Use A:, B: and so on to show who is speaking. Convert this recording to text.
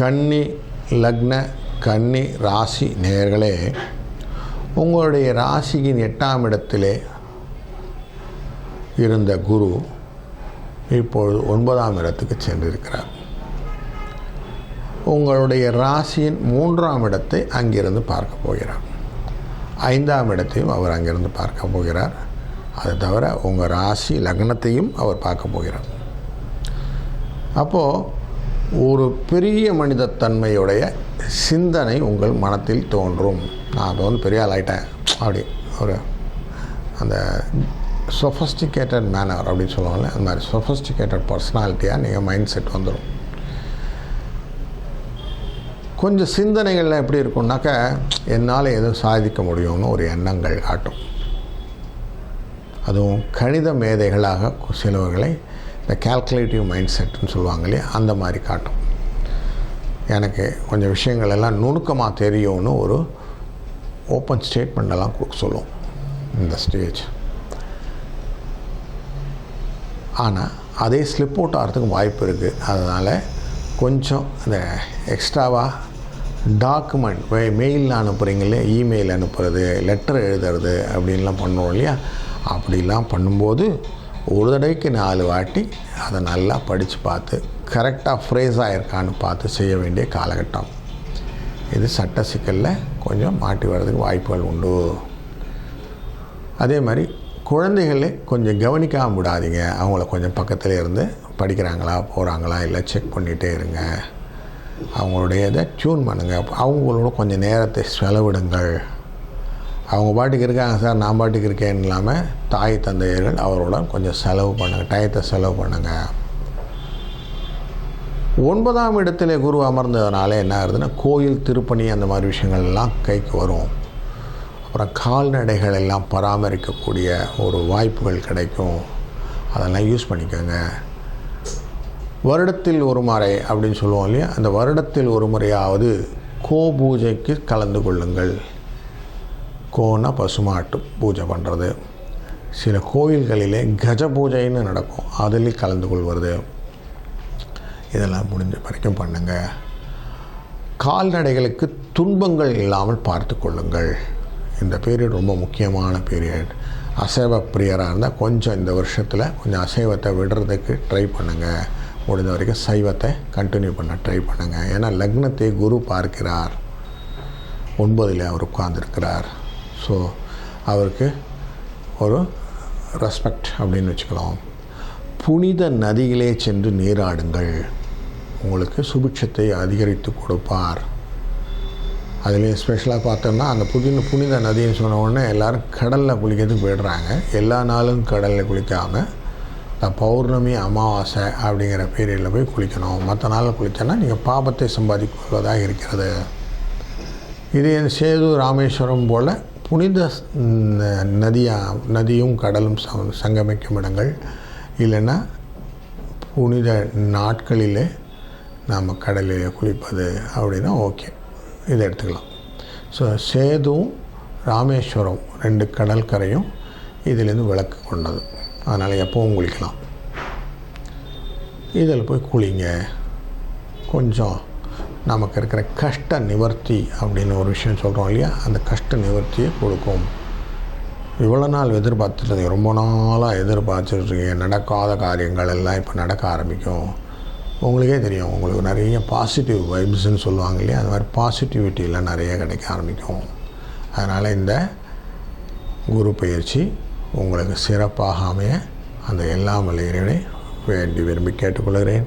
A: கன்னி லக்ன கன்னி ராசி நேர்களே உங்களுடைய ராசியின் எட்டாம் இடத்திலே இருந்த குரு இப்பொழுது ஒன்பதாம் இடத்துக்கு சென்றிருக்கிறார். உங்களுடைய ராசியின் மூன்றாம் இடத்தை அங்கிருந்து பார்க்க போகிறார். ஐந்தாம் இடத்தையும் அவர் அங்கிருந்து பார்க்க போகிறார். அது தவிர உங்கள் ராசி லக்னத்தையும் அவர் பார்க்க போகிறார். அப்போது ஒரு பெரிய மனிதத்தன்மையுடைய சிந்தனை உங்கள் மனத்தில் தோன்றும். நான் இப்போ வந்து பெரிய ஆள் ஆகிட்டேன் அப்படி ஒரு அந்த சொஃபஸ்டிகேட்டட் மேனர் அப்படின்னு சொல்லுவாங்கல்ல அந்த மாதிரி சொஃபஸ்டிகேட்டட் பர்சனாலிட்டியாக நீங்கள் மைண்ட் செட் வந்துடும் கொஞ்சம் சிந்தனைகள்லாம் எப்படி இருக்கும்னாக்க என்னால் எதுவும் சாதிக்க முடியும்னு ஒரு எண்ணங்கள் காட்டும். அதுவும் கணித மேதைகளாக சிலவர்களை இந்த கால்குலேட்டிவ் மைண்ட் செட்டுன்னு சொல்லுவாங்க இல்லையா? அந்த மாதிரி காட்டும். எனக்கு கொஞ்சம் விஷயங்கள் எல்லாம் நுணுக்கமாக தெரியும்னு ஒரு ஓப்பன் ஸ்டேட்மெண்ட்டெல்லாம் கொடுக்க சொல்லும் இந்த ஸ்டேஜ் ஆனால் அதே ஸ்லிப் அவுட் ஆகிறதுக்கு வாய்ப்பு இருக்குது அதனால் கொஞ்சம் இந்த எக்ஸ்ட்ராவாக டாக்குமெண்ட் மெயில் அனுப்புகிறீங்களே இமெயில் அனுப்புறது லெட்டர் எழுதுறது அப்படின்லாம் பண்ணுவோம் இல்லையா? அப்படிலாம் பண்ணும்போது ஒரு தடவைக்கு நாலு வாட்டி அதை நல்லா படித்து பார்த்து கரெக்டாக ஃப்ரேஸ் ஆகிருக்கான்னு பார்த்து செய்ய வேண்டிய காலகட்டம். இது சட்ட சிக்கலில் கொஞ்சம் மாட்டி வர்றதுக்கு வாய்ப்புகள் உண்டு. அதே மாதிரி குழந்தைகளே கொஞ்சம் கவனிக்காமல் விடாதீங்க. அவங்கள கொஞ்சம் பக்கத்தில் இருந்து படிக்கிறாங்களா போகிறாங்களா இல்லை செக் பண்ணிகிட்டே இருங்க. அவங்களுடைய இதை டியூன் பண்ணுங்கள் அவங்களோட கொஞ்சம் நேரத்தை செலவிடுங்கள். அவங்க பாட்டுக்கு இருக்காங்க சார் நான் பாட்டுக்கு இருக்கேன் இல்லாமல் தாய் தந்தையர்கள் அவரோட கொஞ்சம் செலவு பண்ணுங்கள் டயத்தை செலவு பண்ணுங்கள் ஒன்பதாம் இடத்துல குரு அமர்ந்ததுனால என்ன ஆகுதுன்னா கோயில் திருப்பணி அந்த மாதிரி விஷயங்கள்லாம் கைக்கு வரும். அப்புறம் கால்நடைகள் எல்லாம் பராமரிக்கக்கூடிய ஒரு வாய்ப்புகள் கிடைக்கும். அதெல்லாம் யூஸ் பண்ணிக்கோங்க. வருடத்தில் ஒரு முறை அப்படின்னு சொல்லுவோம் இல்லையா? அந்த வருடத்தில் ஒரு முறையாவது கோ பூஜைக்கு கலந்து கொள்ளுங்கள். கோனா பசுமாட்டு பூஜை பண்ணுறது சில கோயில்களிலே கஜ பூஜைன்னு நடக்கும். அதில் கலந்து கொள்வது. இதெல்லாம் முடிஞ்ச வரைக்கும் பண்ணுங்கள் கால்நடைகளுக்கு துன்பங்கள் இல்லாமல் பார்த்து கொள்ளுங்கள். இந்த பீரியட் ரொம்ப முக்கியமான பீரியட் அசைவ பிரியராக இருந்தால் கொஞ்சம் இந்த வருஷத்தில் கொஞ்சம் அசைவத்தை விடுறதுக்கு ட்ரை பண்ணுங்கள் முடிஞ்ச வரைக்கும் சைவத்தை கண்டினியூ பண்ண ட்ரை பண்ணுங்கள் ஏன்னா லக்னத்தை குரு பார்க்கிறார். ஒன்பதில் அவர் உட்கார்ந்துருக்கிறார். ஸோ அவருக்கு ஒரு ரெஸ்பெக்ட் அப்படின்னு வச்சுக்கலாம். புனித நதியிலே சென்று நீராடுங்கள். உங்களுக்கு சுபிட்சத்தை அதிகரித்து கொடுப்பார். அதுலேயும் ஸ்பெஷலாக பார்த்தோம்னா அந்த புதின புனித நதின்னு சொன்ன உடனே எல்லோரும் கடலில் குளிக்கிறதுக்கு போயிடுறாங்க. எல்லா நாளும் கடலில் குளிக்காமல் இந்த பௌர்ணமி அமாவாசை அப்படிங்கிற பீரியடில் போய் குளிக்கணும். மற்ற நாளில் குளித்தோன்னா நீங்கள் பாபத்தை சம்பாதிக்கொள்வதாக இருக்கிறது. இது சேது ராமேஸ்வரம் போல் புனித நதியா நதியும் கடலும் சங்கமிக்கும் இடங்கள். இல்லைன்னா புனித நாட்களிலே நாம் கடலில் குளிப்பது அப்படின்னா ஓகே. இதை எடுத்துக்கலாம். ஸோ சேதுவும் ராமேஸ்வரம் ரெண்டு கடற்கரையும் இதிலேருந்து விளக்கு கொண்டது. அதனால் எப்போவும் குளிக்கலாம். இதில் போய் குளிங்க. கொஞ்சம் நமக்கு இருக்கிற கஷ்ட நிவர்த்தி அப்படின்னு ஒரு விஷயம் சொல்கிறோம் இல்லையா? அந்த கஷ்ட நிவர்த்தியை கொடுக்கும். இவ்வளோ நாள் எதிர்பார்த்துட்டு ரொம்ப நாளாக எதிர்பார்த்துட்ருக்கீங்க நடக்காத காரியங்கள் எல்லாம் இப்போ நடக்க ஆரம்பிக்கும். உங்களுக்கே தெரியும். உங்களுக்கு நிறைய பாசிட்டிவ் வைப்ஸ்ன்னு சொல்லுவாங்க இல்லையா? அது மாதிரி பாசிட்டிவிட்டியெலாம் நிறைய கிடைக்க ஆரம்பிக்கும். அதனால் இந்த குரு பயிற்சி உங்களுக்கு சிறப்பாக அமைய அந்த எல்லா மலையினை வேண்டி விரும்பி கேட்டுக்கொள்கிறேன்.